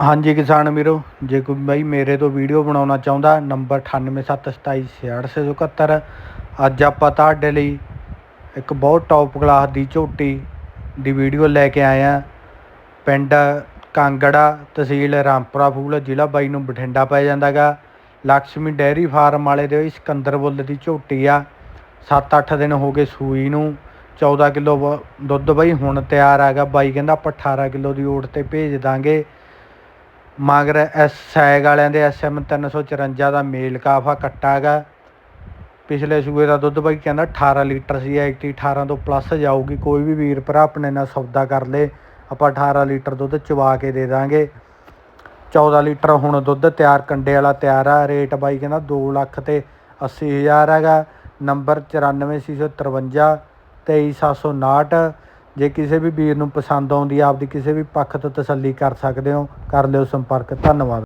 ਹਾਂਜੀ ਕਿਸਾਨ ਵੀਰੋ, ਜੇ ਕੋਈ ਬਾਈ ਮੇਰੇ ਤੋਂ ਵੀਡੀਓ ਬਣਾਉਣਾ ਚਾਹੁੰਦਾ, ਨੰਬਰ 9872266671 ਅੱਜ ਆਪਾਂ ਤੁਹਾਡੇ ਲਈ ਇੱਕ ਬਹੁਤ ਟੌਪ ਕਲਾਸ ਦੀ ਝੋਟੀ ਦੀ ਵੀਡੀਓ ਲੈ ਕੇ ਆਏ ਆ ਪਿੰਡ ਕਾਂਗੜਾ ਤਹਿਸੀਲ ਰਾਮਪੁਰਾ ਫੂਲ, ਜ਼ਿਲ੍ਹਾ ਬਾਈ ਨੂੰ ਬਠਿੰਡਾ ਪੈ ਜਾਂਦਾਗਾ। ਲక్ష్ਮੀ ਡੈਰੀ ਫਾਰਮ ਵਾਲੇ ਦੇ ਸਿਕੰਦਰ ਬੁੱਲ ਦੀ ਝੋਟੀ ਆ। 7-8 ਦਿਨ ਹੋ ਗਏ ਸੂਈ ਨੂੰ। 14 ਕਿਲੋ ਦੁੱਧ ਬਾਈ ਹੁਣ ਤਿਆਰ ਆਗਾ ਬਾਈ ਕਹਿੰਦਾ ਆਪਾਂ 18 ਕਿਲੋ ਦੀ ਓਟ ਤੇ ਭੇਜ ਦਾਂਗੇ। ਮਗਰ ਐਸ ਸੈਗ ਵਾਲਿਆਂ ਦੇ ਐਸਐਮ 354 ਦਾ ਮੇਲ ਕਾਫਾ ਕੱਟਾ ਗਾ ਪਿਛਲੇ ਸੂਏ ਦਾ ਦੁੱਧ ਬਾਈ ਕਹਿੰਦਾ 18 ਲੀਟਰ ਸੀ ਐਕਟੀ 18 ਤੋਂ ਪਲੱਸ ਜਾਊਗੀ, ਕੋਈ ਵੀ ਵੀਰ ਭਰਾ ਆਪਣੇ ਨਾਲ ਸੌਦਾ ਕਰ ਲੇ, ਆਪਾਂ 18 ਲੀਟਰ ਦੁੱਧ ਚਵਾ ਕੇ ਦੇ ਦਾਂਗੇ। 14 ਲੀਟਰ ਹੁਣ ਦੁੱਧ ਤਿਆਰ ਕੰਡੇ ਵਾਲਾ ਤਿਆਰ ਆ, ਰੇਟ ਬਾਈ ਕਹਿੰਦਾ 2 ਲੱਖ ਤੇ 80000 ਹੈਗਾ, ਨੰਬਰ 94653 23759 ਜੇ ਕਿਸੇ ਵੀ ਵੀਰ ਨੂੰ ਪਸੰਦ ਆਉਂਦੀ ਆ ਆਪਦੀ ਕਿਸੇ ਵੀ ਪੱਖ ਤੋਂ ਤਸੱਲੀ ਕਰ ਸਕਦੇ ਹੋ, ਕਰ ਲਿਓ ਸੰਪਰਕ, ਧੰਨਵਾਦ।